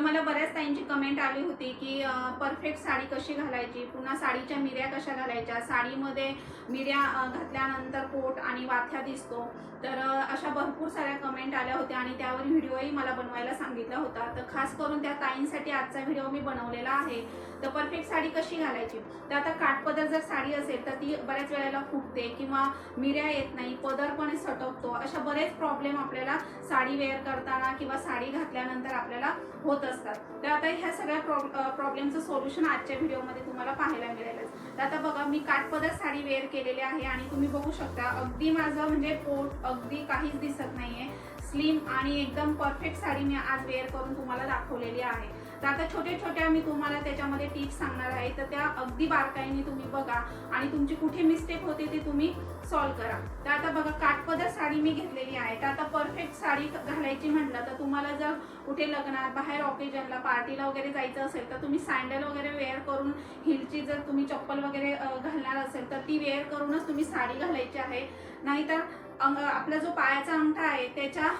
मला बऱ्याच ताईंची कमेंट आली होती की परफेक्ट साडी कशी घालायची? पुन्हा साडीच्या मिऱ्या कशा घालायच्या? साडीमध्ये मिऱ्या घातल्यानंतर पोट आणि वाथ्या दिसतो. तर अशा भरपूर साऱ्या कमेंट आल्या होत्या आणि त्यावर व्हिडिओही मला बनवायला सांगितला होता. तर खास करून त्या ताईंसाठी आजचा व्हिडिओ मी बनवलेला आहे. तर परफेक्ट साडी कशी घालायची? तर आता काठपदर जर साडी असेल तर ती बऱ्याच वेळेला फुटते किंवा मिऱ्या येत नाही पदर पण सटकतो. अशा बरेच प्रॉब्लेम आपल्याला साडी वेअर करताना किंवा साडी घातल्यानंतर आपल्याला होत असतात. तर आता ह्या सगळ्या प्रॉब्लेमचं सोल्युशन आजच्या व्हिडिओमध्ये तुम्हाला पाहायला मिळेलच तर आता बघा मी काठपदर साडी वेअर केलेली आहे आणि तुम्ही बघू शकता अगदी माझं म्हणजे पोट अगदी काहीच दिसत नाहीये. स्लिम आणि एकदम परफेक्ट साडी मी आज वेअर करून तुम्हाला दाखवलेली आहे. तर आता छोट्या छोट्या मी तुम्हाला त्याच्यामध्ये टिप्स सांगणार आहे. तर त्या अगदी बारकाईने तुम्ही बघा आणि तुमची कुठे मिस्टेक होते ते तुम्ही सॉल्व्ह करा. तर आता बघा काठपदर साडी मी घेतलेली आहे. तर आता परफेक्ट साडी घालायची म्हटलं तर तुम्हाला जर कुठे लग्नात बाहेर ऑकेजनला पार्टीला वगैरे जायचं असेल तर तुम्ही सँडल वगैरे वेअर करून हिलची जर तुम्ही चप्पल वगैरे घालणार असेल तर ती वेअर करूनच तुम्ही साडी घालायची आहे. नाहीतर अंग आपला जो पायाचा अंगठा आहे त्याच्या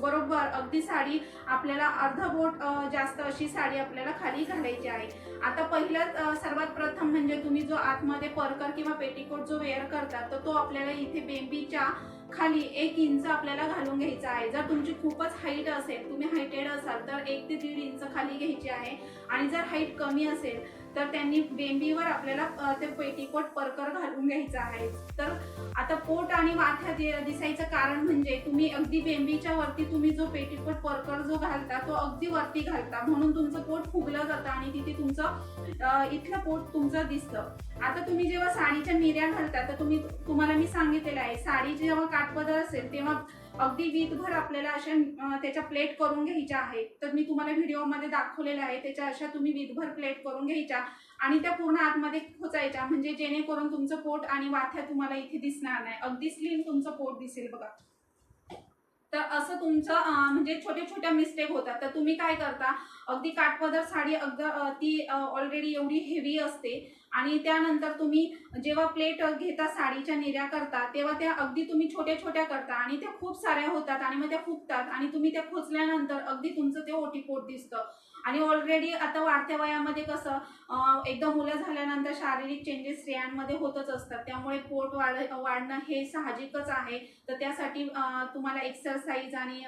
बरोबर अगदी साडी आपल्याला अर्ध बोट जास्त अशी साडी आपल्याला खाली घालायची आहे. आता पहिलं सर्वात प्रथम म्हणजे तुम्ही जो आतमध्ये परकर किंवा पेटीकोट जो वेअर करता तर तो आपल्याला इथे बेबीच्या खाली एक इंच आपल्याला घालून घ्यायचा आहे. जर तुमची खूपच हाईट असेल तुम्ही हायटेड असाल तर एक ते दीड इंच खाली घ्यायची आहे. आणि जर हाईट कमी असेल तर त्यांनी बेंबीवर आपल्याला ते पेटीकोट परकर घालून घ्यायचा आहे. तर आता पोट आणि वाथ्या दिसायचं कारण म्हणजे तुम्ही अगदी बेंबीच्या वरती तुम्ही जो पेटीकोट परकर जो घालता तो अगदी वरती घालता. म्हणून तुमचं पोट फुगलं जातं आणि तिथे तुमचं इथलं पोट तुमचं दिसतं. आता तुम्ही जेव्हा साडीच्या मिऱ्या घालता तर तुम्ही तुम्हाला मी सांगितलेलं आहे साडी जेव्हा काठपदर असेल तेव्हा अगदी वीतभर आपल्याला अशा त्याच्या प्लेट करून घ्यायच्या आहेत. तर मी तुम्हाला व्हिडिओमध्ये दाखवलेलं आहे त्याच्या अशा तुम्ही वीतभर प्लेट करून घ्यायच्या आणि त्या पूर्ण आतमध्ये खोचायच्या म्हणजे जेणेकरून तुमचं पोट आणि वाथ्या तुम्हाला इथे दिसणार नाही. अगदी स्लिम तुमचं पोट दिसेल बघा. तर असं तुमचं म्हणजे छोट्या छोट्या मिस्टेक होतात. तर तुम्ही काय करता? अगदी काठपदर साडी अगदी ती ऑलरेडी एवढी हेवी असते आणि त्यानंतर तुम्ही जेव्हा प्लेट घेता साडीच्या निर्या करता तेव्हा त्या अगदी तुम्ही छोट्या छोट्या करता आणि त्या खूप साऱ्या होतात आणि मग त्या फुगतात आणि तुम्ही त्या खोचल्यानंतर अगदी तुमचं ते ओटीपोट दिसतं. आणि ऑलरेडी आता वाढत्या वयामध्ये कसं एकदा मुलं झाल्यानंतर शारीरिक चेंजेस स्त्रियांमध्ये होतच असतात. त्यामुळे पोट वाढ वाढणं हे साहजिकच आहे. तर त्यासाठी तुम्हाला एक्सरसाइज आणि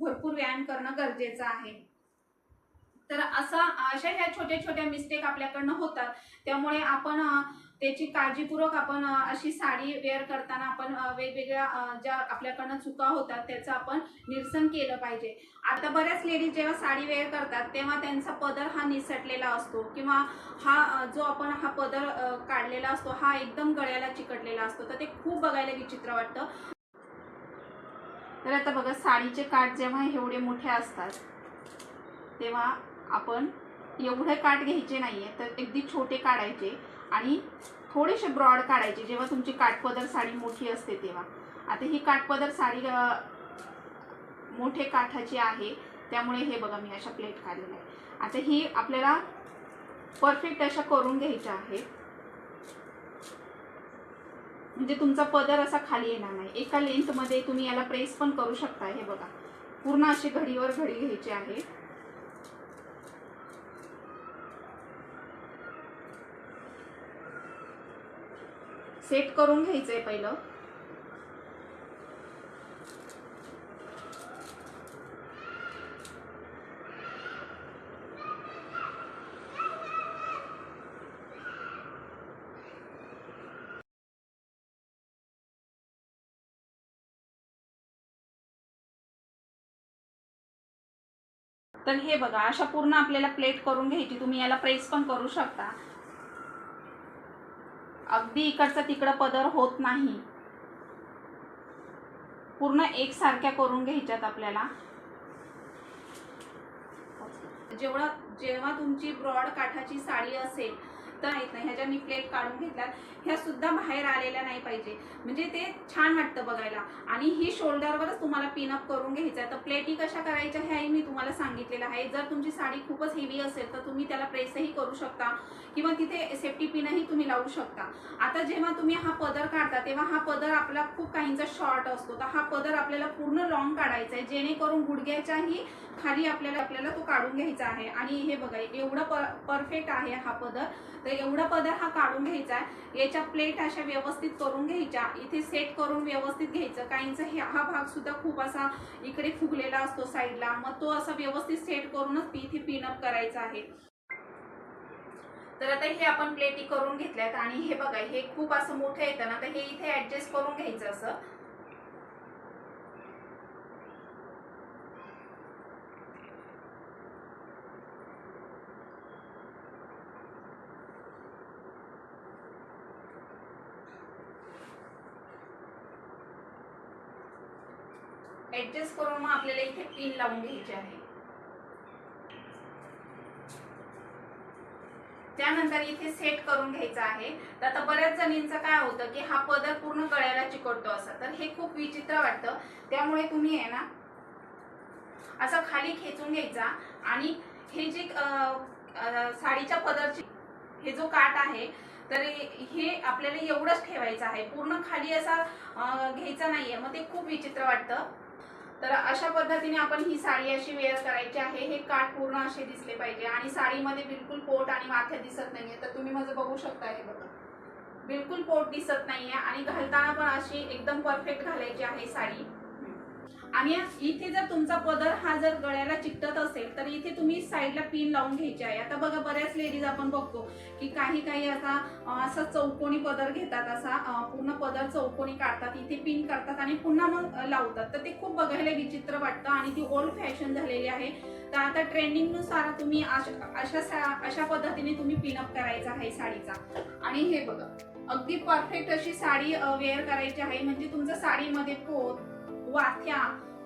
भरपूर व्यायाम करणं गरजेचं आहे. तर असा अशा ह्या छोट्या छोट्या मिस्टेक आपल्याकडनं होतात. त्यामुळे आपण त्याची काळजीपूर्वक आपण अशी साडी वेअर करताना आपण वेगवेगळ्या ज्या आपल्याकडनं चुका होतात त्याचं आपण निरसन केलं पाहिजे. आता बऱ्याच लेडीज जेव्हा साडी वेअर करतात तेव्हा त्यांचा पदर हा निसटलेला असतो किंवा हा जो आपण हा पदर काढलेला असतो हा एकदम गळ्याला चिकटलेला असतो. तर ते खूप बघायला विचित्र वाटतं. तर आता बघा साडीचे काठ जेव्हा एवढे मोठे असतात तेव्हा आपण एवढे काठ घ्यायचे नाहीये तर अगदी छोटे काढायचे. आणि थोडेसे ब्रॉड काढायचे. जेव्हा तुमची काठपदर साडी मोठी असते तेव्हा. आता ही काठपदर साडी मोठे काठाची आहे. त्यामुळे हे बघा मी अशा प्लेट काढलेल्या आहे आता ही आपल्याला परफेक्ट अशा करून घ्यायच्या आहेत. म्हणजे तुमचा पदर असा खाली येणार नाही. एका लेंथमध्ये तुम्ही याला प्रेस पण करू शकता. हे बघा. पूर्ण अशी घडीवर घडी घ्यायची आहे. सेट करून घ्यायचं आहे पहिलं. तर हे बघा अशा पूर्ण आपल्याला प्लेट करून घ्यायची तुम्ही याला प्रेस पण करू शकता. अगदी इकडचा तिकडं पदर होत नाही. पूर्ण एकसारख्या करून घ्यायच्यात आपल्याला. जेवढा जेव्हा तुमची ब्रॉड काठाची साडी असेल तर येत नाही. ह्याच्या मी प्लेट काढून घेतल्यात ह्या सुद्धा बाहेर आलेल्या नाही पाहिजे. म्हणजे ते छान वाटतं बघायला. आणि ही शोल्डरवरच तुम्हाला पिनअप करून घ्यायचं आहे. तर प्लेटी कशा करायच्या ह्याही मी तुम्हाला सांगितलेलं आहे. जर तुमची साडी खूपच हेवी असेल तर तुम्ही त्याला प्रेसही करू शकता. किंवा तिथे सेफ्टी पिनही तुम्ही लावू शकता. आता जेव्हा तुम्ही हा पदर काढता तेव्हा हा पदर आपला खूप काहींचा शॉर्ट असतो. तर हा पदर आपल्याला पूर्ण लॉंग काढायचा आहे. जेणेकरून गुडघ्याच्याही खाली आपल्याला आपल्याला तो काढून घ्यायचा आहे. आणि हे बघा एवढं परफेक्ट आहे हा पदर. तर एवढा पदर हा काढून घ्यायचा आहे. याच्या प्लेट अशा व्यवस्थित करून घ्यायच्या. इथे सेट करून व्यवस्थित घ्यायचं. काहींचा हे हा भाग सुद्धा खूप असा इकडे फुगलेला असतो साईडला मग तो असा व्यवस्थित सेट करूनच इथे पिनअप करायचा आहे. तर आता हे आपण प्लेटी करून घेतल्यात. आणि हे बघा हे खूप असं मोठं येतं ना तर हे इथे ऍडजस्ट करून घ्यायचं असं. ऍडजस्ट करून मग आपल्याला इथे पिन लावून घ्यायची आहे. त्यानंतर इथे सेट करून घ्यायचं आहे. तर आता बऱ्याच जणींचं काय होतं की हा पदर पूर्ण गळ्याला चिकटतो असं. तर हे खूप विचित्र वाटतं. त्यामुळे तुम्ही आहे ना असं खाली खेचून घ्यायचा. आणि हे जे साडीच्या पदरची हे जो काट आहे तर हे आपल्याला एवढंच ठेवायचं आहे. पूर्ण खाली असा घ्यायचा नाहीये. मग ते खूप विचित्र वाटतं. तर अशा पद्धतीने आपण ही साडी अशी वेअर करायची आहे. हे काठ पूर्ण असे दिसले पाहिजे आणि साडीमध्ये बिलकुल पोट आणि माथ्या दिसत नाहीये. तर तुम्ही माझं बघू शकता हे बघा. बिलकुल पोट दिसत नाहीये आणि घालताना पण अशी एकदम परफेक्ट घालायची आहे साडी. आणि इथे जर तुमचा पदर हा जर गळ्याला चिकटत असेल तर इथे तुम्ही साईडला पिन लावून घ्यायची आहे. आता बघा बऱ्याच लेडीज आपण बघतो की काही काही आता असा चौकोनी पदर घेतात असा पूर्ण पदर चौकोनी काढतात इथे पिन करतात आणि पुन्हा मग लावतात. तर ते खूप बघायला विचित्र वाटतं आणि ती ओल्ड फॅशन झालेली आहे. तर आता ट्रेंडिंगनुसार तुम्ही अशा अशा सा- अशा पद्धतीने तुम्ही पिनअप करायचा आहे साडीचा. आणि हे बघा अगदी परफेक्ट अशी साडी वेअर करायची आहे. म्हणजे तुमच्या साडीमध्ये पोत वाथ्या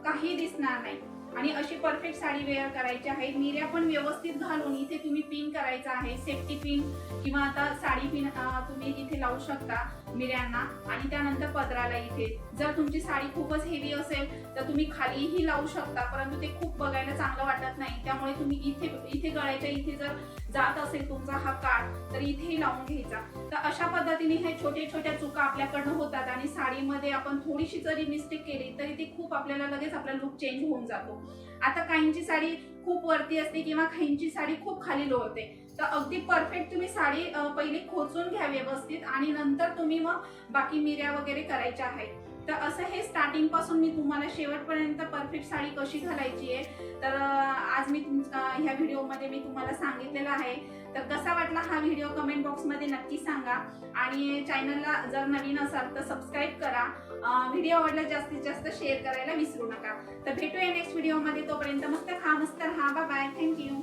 काही दिसणार नाही. आणि अशी परफेक्ट साडी वेअर करायची आहे. निर्या पण व्यवस्थित घालून इथे तुम्ही पिन करायचा आहे. सेफ्टी पिन किंवा आता साडी पिन तुम्ही इथे लावू शकता. मिऱ्यांना आणि त्यानंतर पदराला इथे. जर तुमची साडी खूपच हेवी असेल तर तुम्ही खालीही लावू शकता परंतु ते खूप बघायला चांगलं वाटत नाही. त्यामुळे तुम्ही इथे इथे गळ्याच्या इथे जर जात असेल तुमचा हा काठ तर इथेही लावून घ्यायचा. तर अशा पद्धतीने हे छोट्या छोट्या चुका आपल्याकडनं होतात आणि साडीमध्ये आपण थोडीशी जरी मिस्टेक केली तरी ते खूप आपल्याला लगेच आपला लुक चेंज होऊन जातो. आता काहींची साडी खूप वरती असते किंवा काहींची साडी खूप खाली लोळते. तर अगदी परफेक्ट तुम्ही साडी पहिले खोचून घ्या व्यवस्थित आणि नंतर तुम्ही मग बाकी मिऱ्या वगैरे करायच्या आहेत. तर असं हे स्टार्टिंगपासून मी तुम्हाला शेवटपर्यंत परफेक्ट साडी कशी घालायची आहे तर आज मी तुम ह्या व्हिडिओमध्ये मी तुम्हाला सांगितलेलं आहे. तर कसा वाटला हा व्हिडिओ कमेंट बॉक्समध्ये नक्की सांगा आणि चॅनलला जर नवीन असाल तर सबस्क्राईब करा. व्हिडिओ आवडला जास्तीत जास्त शेअर करायला विसरू नका. तर भेटूया नेक्स्ट व्हिडिओमध्ये तोपर्यंत मस्त खा मस्त राहा. Bye thank you